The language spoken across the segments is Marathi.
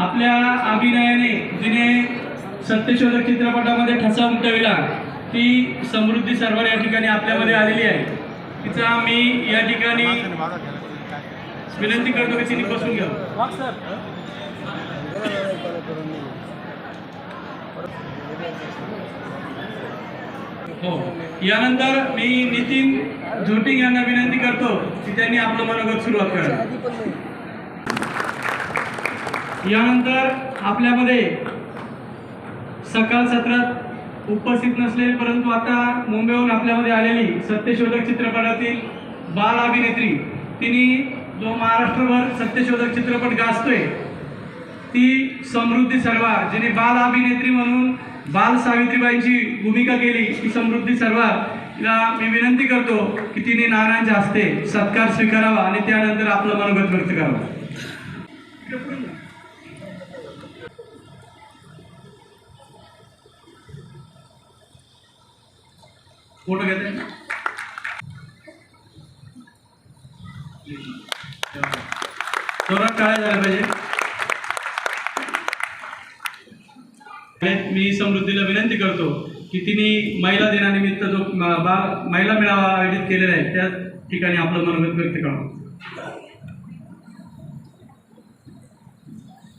आपल्या अभिनयाने जिने सत्यशोधक चित्रपटामध्ये ठसा उमटविला ती समृद्धी सर्व या ठिकाणी आपल्यामध्ये आलेली आहे. तिचा मी या ठिकाणी विनंती करतो की तिने बसून घ्या. हो. यानंतर मी नितीन झोटिंग यांना विनंती करतो की त्यांनी आपलं मनोगत सुरुवात करावी यानंतर आपल्यामध्ये सकाळ सत्रात उपस्थित नसलेली परंतु आता मुंबईहून आपल्यामध्ये आलेली सत्यशोधक चित्रपटातील बाल अभिनेत्री तिने जो महाराष्ट्रभर सत्यशोधक चित्रपट गाजतोय ती समृद्धी सरवार जिने बाल अभिनेत्री म्हणून बाल सावित्रीबाईंची भूमिका केली ती समृद्धी सरवार तिला मी विनंती करतो की तिने नारायणच्या हस्ते सत्कार स्वीकारावा आणि त्यानंतर आपलं मनोगत व्यक्त करावं. फोटो घेते जोरात काय झालं पाहिजे. मी समृद्धीला विनंती करतो की तिने महिला दिनानिमित्त जो बा महिला मेळावा आयोजित केलेला आहे त्या ठिकाणी आपलं मनोगत व्यक्त करावं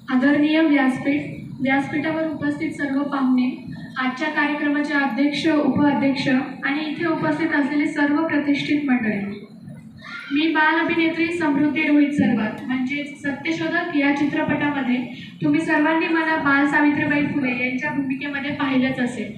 आदरणीय व्यासपीठ व्यासपीठावर उपस्थित सर्व पाहुणे आजच्या कार्यक्रमाचे अध्यक्ष उपाध्यक्ष आणि इथे उपस्थित असलेले सर्व प्रतिष्ठित मंडळी. मी बाल अभिनेत्री समृद्धी रोहित सर्वात म्हणजे सत्यशोधक या चित्रपटामध्ये तुम्ही सर्वांनी मला बाल सावित्रीबाई फुले यांच्या भूमिकेमध्ये पाहिलंच असेल.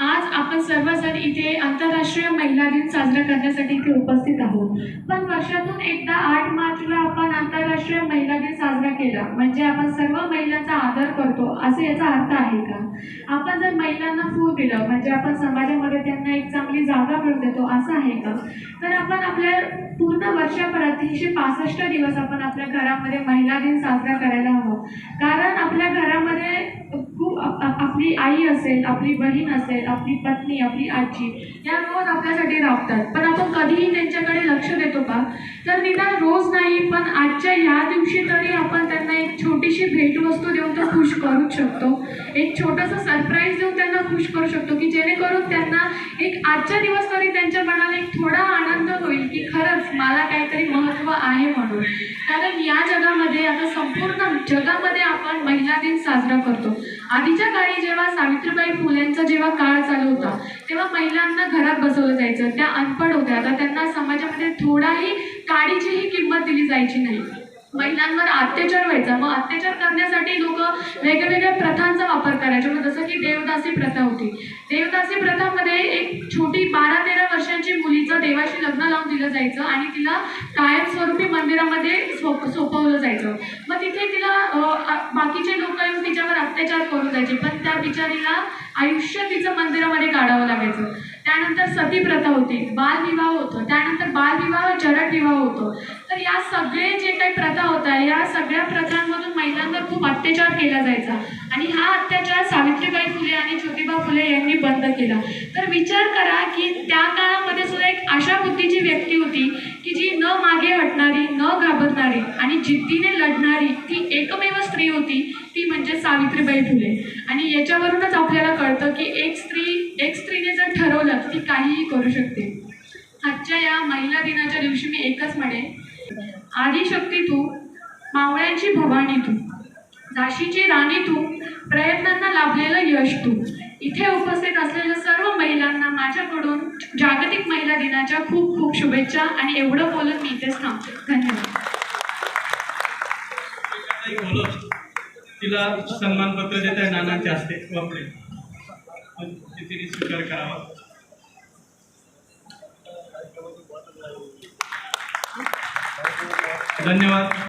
आज आपण सर्वजण इथे आंतरराष्ट्रीय महिला दिन साजरा करण्यासाठी इथे उपस्थित आहोत. पण वर्षातून एकदा आठ मार्चला आपण आंतरराष्ट्रीय महिला दिन साजरा केला. म्हणजे आपण सर्व महिलांचा आदर करतो. असं याचा अर्थ आहे का? आपण जर महिलांना फूल दिलं म्हणजे आपण समाजामध्ये त्यांना एक चांगली जागा मिळून देतो असं आहे का? तर आपण आपल्या पूर्ण वर्षभरात तीनशे पासष्ट दिवस आपण आपल्या घरामध्ये महिला दिन साजरा करायला हवं. कारण आपल्या घरामध्ये खूप आपली आई असेल आपली बहीण असेल आपली पत्नी आपली आजी या रोज आपल्यासाठी राबतात. पण आपण कधीही त्यांच्याकडे लक्ष देतो का? तर निदान रोज नाही पण आजच्या या दिवशी तरी आपण त्यांना एक छोटीशी भेटवस्तू देऊन तो खुश करूच शकतो. एक छोटंसं सरप्राईज देऊन त्यांना खुश करू शकतो की जेणेकरून त्यांना एक आजच्या दिवस तरी त्यांच्या मनाला एक थोडा आनंद होईल की खरंच मला काहीतरी महत्त्व आहे म्हणून. कारण या जगामध्ये आता संपूर्ण जगामध्ये आपण महिला दिन साजरा करतो. आधीच्या काळी जेव्हा सावित्रीबाई फुलेंचा जेव्हा काळ चालू होता तेव्हा महिलांना घरात बसवलं जायचं. त्या अनपड होत्या. आता त्यांना समाजामध्ये थोडाही काडीचीही किंमत दिली जायची नाही. महिलांवर अत्याचार व्हायचा. मग अत्याचार करण्यासाठी लोक वेगवेगळ्या प्रथांचा वापर करायचे. मग जसं की देवदासी प्रथा होती. देवदासी प्रथामध्ये एक छोटी बारा तेरा वर्षांची मुलीचं देवाशी लग्न लावून दिलं जायचं आणि तिला कायमस्वरूपी मंदिरामध्ये सोप सोपवलं जायचं. मग तिथे तिला बाकीचे लोक येऊन तिच्यावर अत्याचार करून जायचे पण त्या बिचारीला आयुष्य तिचं मंदिरामध्ये काढावं लागायचं. त्यानंतर सती प्रथा होती. बालविवाह होतो. त्यानंतर बालविवाह जरट विवाह होतो. तर या सगळे जे काही प्रथा होत्या या सगळ्या प्रथांमधून महिलांवर खूप अत्याचार केला जायचा. आणि हा अत्याचार सावित्रीबाई फुले आणि ज्योतिबा फुले यांनी बंद केला. तर विचार करा की त्या काळामध्ये सुद्धा अशा बुद्धीची व्यक्ती होती की जी न मागे हटणारी न घाबरणारी आणि जिद्दीने लढणारी ती एकमेव स्त्री होती ती म्हणजे सावित्रीबाई फुले. आणि याच्यावरूनच आपल्याला कळतं की एक स्त्री एक स्त्रीने जर ठरवलं ती काहीही करू शकते. आजच्या या महिला दिनाच्या दिवशी मी एकच म्हणेन. आदिशक्ती तू मावळ्यांची भवानी तू. झाशीची राणी तू प्रयत्नांना लाभलेलं यश तू. इथे उपस्थित असलेलं सर्व महिलांना माझ्याकडून जागतिक महिला दिनाच्या खूप खूप शुभेच्छा आणि एवढं बोलत मी इथेच थांबते. धन्यवाद. काही सन्मान तिला सन्मानपत्र देत आहे नानांच्या हस्ते. वापरे तिने स्वीकार करावा. धन्यवाद.